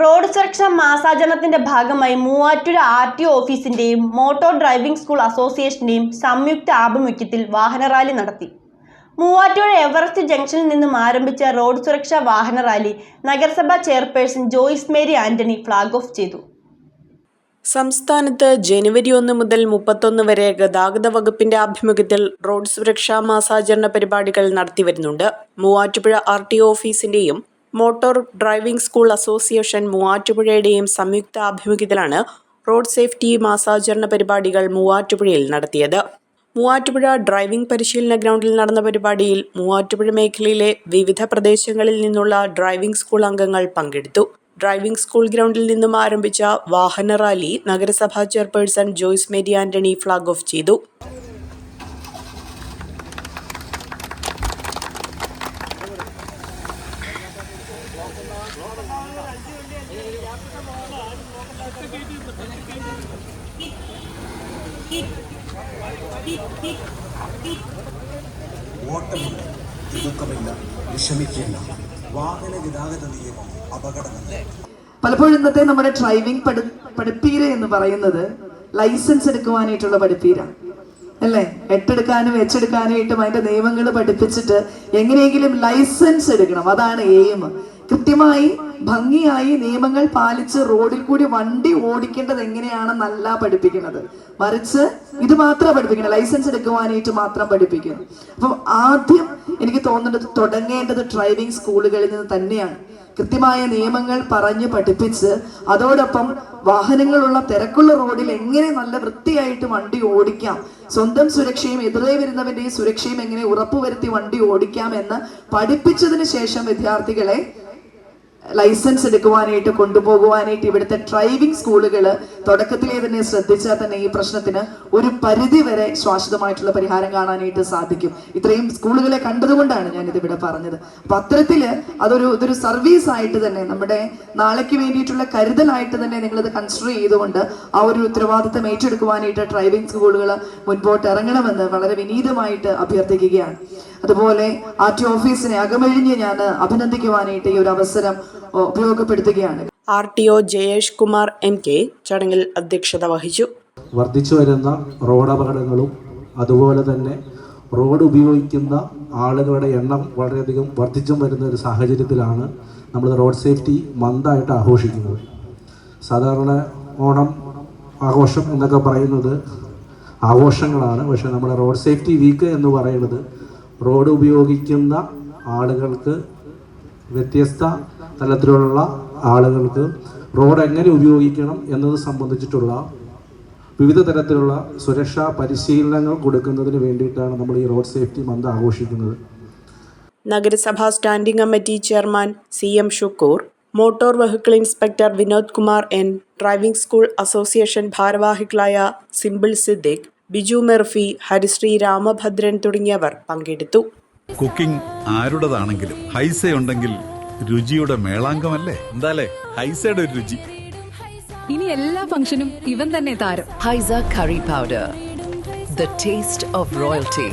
Road സുരക്ഷാ മാസാചരണത്തിന്റെ ഭാഗമായി മൂവാറ്റുപുഴ ആർ ടി ഓഫീസിന്റെയും മോട്ടോർ ഡ്രൈവിംഗ് സ്കൂൾ അസോസിയേഷന്റെയും സംയുക്ത ആഭിമുഖ്യത്തിൽ വാഹന റാലി നടത്തി. മൂവാറ്റുപുഴ എവറസ്റ്റ് ജംഗ്ഷനിൽ നിന്നും ആരംഭിച്ച റോഡ് സുരക്ഷാ വാഹന റാലി നഗരസഭാ chairperson Joyce Mary Antony flag off ചെയ്തു. സംസ്ഥാനത്ത് ജനുവരി ഒന്ന് മുതൽ മുപ്പത്തൊന്ന് വരെ ഗതാഗത വകുപ്പിന്റെ ആഭിമുഖ്യത്തിൽ റോഡ് സുരക്ഷാ മാസാചരണ പരിപാടികൾ നടത്തിവരുന്നുണ്ട്. മൂവാറ്റുപുഴ ആർ ടി ഓഫീസിന്റെയും മോട്ടോർ ഡ്രൈവിംഗ് സ്കൂൾ അസോസിയേഷൻ മൂവാറ്റുപുഴയുടെയും സംയുക്ത ആഭിമുഖ്യത്തിലാണ് റോഡ് സേഫ്റ്റി മാസാചരണ പരിപാടികൾ മൂവാറ്റുപുഴയിൽ നടത്തിയത്. മൂവാറ്റുപുഴ ഡ്രൈവിംഗ് പരിശീലന ഗ്രൗണ്ടിൽ നടന്ന പരിപാടിയിൽ മൂവാറ്റുപുഴ മേഖലയിലെ വിവിധ പ്രദേശങ്ങളിൽ നിന്നുള്ള ഡ്രൈവിംഗ് സ്കൂൾ അംഗങ്ങൾ പങ്കെടുത്തു. ഡ്രൈവിംഗ് സ്കൂൾ ഗ്രൗണ്ടിൽ നിന്നും ആരംഭിച്ച വാഹന റാലി നഗരസഭാ chairperson Joyce Mary Antony flag off ചെയ്തു. നിയമം പലപ്പോഴും ഇന്നത്തെ നമ്മുടെ ഡ്രൈവിംഗ് പഠി പഠിപ്പീര എന്ന് പറയുന്നത് ലൈസൻസ് എടുക്കുവാനായിട്ടുള്ള പഠിപ്പീര അല്ലേ? എട്ടെടുക്കാനും എച്ചെടുക്കാനായിട്ടും അതിന്റെ നിയമങ്ങൾ പഠിപ്പിച്ചിട്ട് എങ്ങനെയെങ്കിലും ലൈസൻസ് എടുക്കണം. അതാണ് എയിം കൃത്യമായി ഭംഗിയായി നിയമങ്ങൾ പാലിച്ച് റോഡിൽ കൂടി വണ്ടി ഓടിക്കേണ്ടത് എങ്ങനെയാണെന്നല്ല പഠിപ്പിക്കുന്നത്. മറിച്ച് ഇത് മാത്രം പഠിപ്പിക്കണം. ലൈസൻസ് എടുക്കുവാനായിട്ട് മാത്രം പഠിപ്പിക്കുന്നു അപ്പം ആദ്യം എനിക്ക് തോന്നുന്നത് തുടങ്ങേണ്ടത് ഡ്രൈവിംഗ് സ്കൂളുകളിൽ നിന്ന് തന്നെയാണ്. കൃത്യമായ നിയമങ്ങൾ പറഞ്ഞ് പഠിപ്പിച്ച് അതോടൊപ്പം വാഹനങ്ങളുള്ള തിരക്കുള്ള റോഡിൽ എങ്ങനെ നല്ല വൃത്തിയായിട്ട് വണ്ടി ഓടിക്കാം സ്വന്തം സുരക്ഷയും എതിരെ വരുന്നവന്റെയും സുരക്ഷയും എങ്ങനെ ഉറപ്പുവരുത്തി വണ്ടി ഓടിക്കാം എന്ന് പഠിപ്പിച്ചതിന് ശേഷം വിദ്യാർത്ഥികളെ ലൈസൻസ് എടുക്കുവാനായിട്ട് കൊണ്ടുപോകുവാനായിട്ട് ഇവിടുത്തെ ഡ്രൈവിംഗ് സ്കൂളുകൾ തുടക്കത്തിലേ തന്നെ ശ്രദ്ധിച്ചാൽ തന്നെ ഈ പ്രശ്നത്തിന് ഒരു പരിധി വരെ ശാശ്വതമായിട്ടുള്ള പരിഹാരം കാണാനായിട്ട് സാധിക്കും. ഇത്രയും സ്കൂളുകളെ കണ്ടതുകൊണ്ടാണ് ഞാൻ ഇത് ഇവിടെ പറഞ്ഞത്. അപ്പൊ അത്തരത്തിൽ അതൊരു ഇതൊരു സർവീസ് ആയിട്ട് തന്നെ നമ്മുടെ നാളേക്ക് വേണ്ടിയിട്ടുള്ള കരുതലായിട്ട് തന്നെ നിങ്ങളിത് കൺസിഡർ ചെയ്തുകൊണ്ട് ആ ഒരു ഉത്തരവാദിത്തം ഏറ്റെടുക്കുവാനായിട്ട് ഡ്രൈവിംഗ് സ്കൂളുകൾ മുൻപോട്ട് ഇറങ്ങണമെന്ന് വളരെ വിനീതമായിട്ട് അഭ്യർത്ഥിക്കുകയാണ്. അതുപോലെ ആർ ടി ഓഫീസിനെ അകമഴിഞ്ഞ് ഞാൻ അഭിനന്ദിക്കുവാനായിട്ട് ഈ ഒരു അവസരം ഉപയോഗപ്പെടുത്തുകയാണ്. R T O Jayesh Kumar M K ചടങ്ങിൽ അധ്യക്ഷത വഹിച്ചു. വർദ്ധിച്ചു വരുന്ന റോഡ് അപകടങ്ങളും അതുപോലെ തന്നെ റോഡ് ഉപയോഗിക്കുന്ന ആളുകളുടെ എണ്ണം വളരെയധികം വർദ്ധിച്ചും വരുന്ന ഒരു സാഹചര്യത്തിലാണ് നമ്മൾ റോഡ് സേഫ്റ്റി മന്തായിട്ട് ആഘോഷിക്കുന്നത്. സാധാരണ ഓണം ആഘോഷം എന്നൊക്കെ പറയുന്നത് ആഘോഷങ്ങളാണ്. പക്ഷേ നമ്മുടെ റോഡ് സേഫ്റ്റി വീക്ക് എന്ന് പറയുന്നത് റോഡ് ഉപയോഗിക്കുന്ന ആളുകൾക്ക് വ്യത്യസ്ത തലത്തിലുള്ള ആളുകൾക്ക് റോഡ് എങ്ങനെ ഉപയോഗിക്കണം എന്നത് സംബന്ധിച്ചിട്ടുള്ള വിവിധ തരത്തിലുള്ള സുരക്ഷാ പരിശീലനങ്ങൾ കൊടുക്കുന്നതിന് വേണ്ടിയിട്ടാണ് നമ്മൾ ഈ റോഡ് സേഫ്റ്റി മന്ത് ആഘോഷിക്കുന്നത്. നഗരസഭാ standing committee chairman C M Shukkur motor vehicle inspector Vinod Kumar N driving school association ഭാരവാഹികളായ സിമ്പിൾ സിദ്ദിഖ് ബിജു മെർഫി ഹരിശ്രീ രാമഭദ്രൻ തുടങ്ങിയവർ പങ്കെടുത്തു. കുക്കിംഗ് ആരുടേതാണെങ്കിലും ഹൈസ ഉണ്ടെങ്കിൽ രുചിയുടെ മേളാങ്കമല്ലേ എന്താലേ? ഹൈസയുടെ ഒരു രുചി. ഇനി എല്ലാ ഫംഗ്ഷനും ഇവൻ തന്നെ താരം. Haisa curry powder the taste of royalty.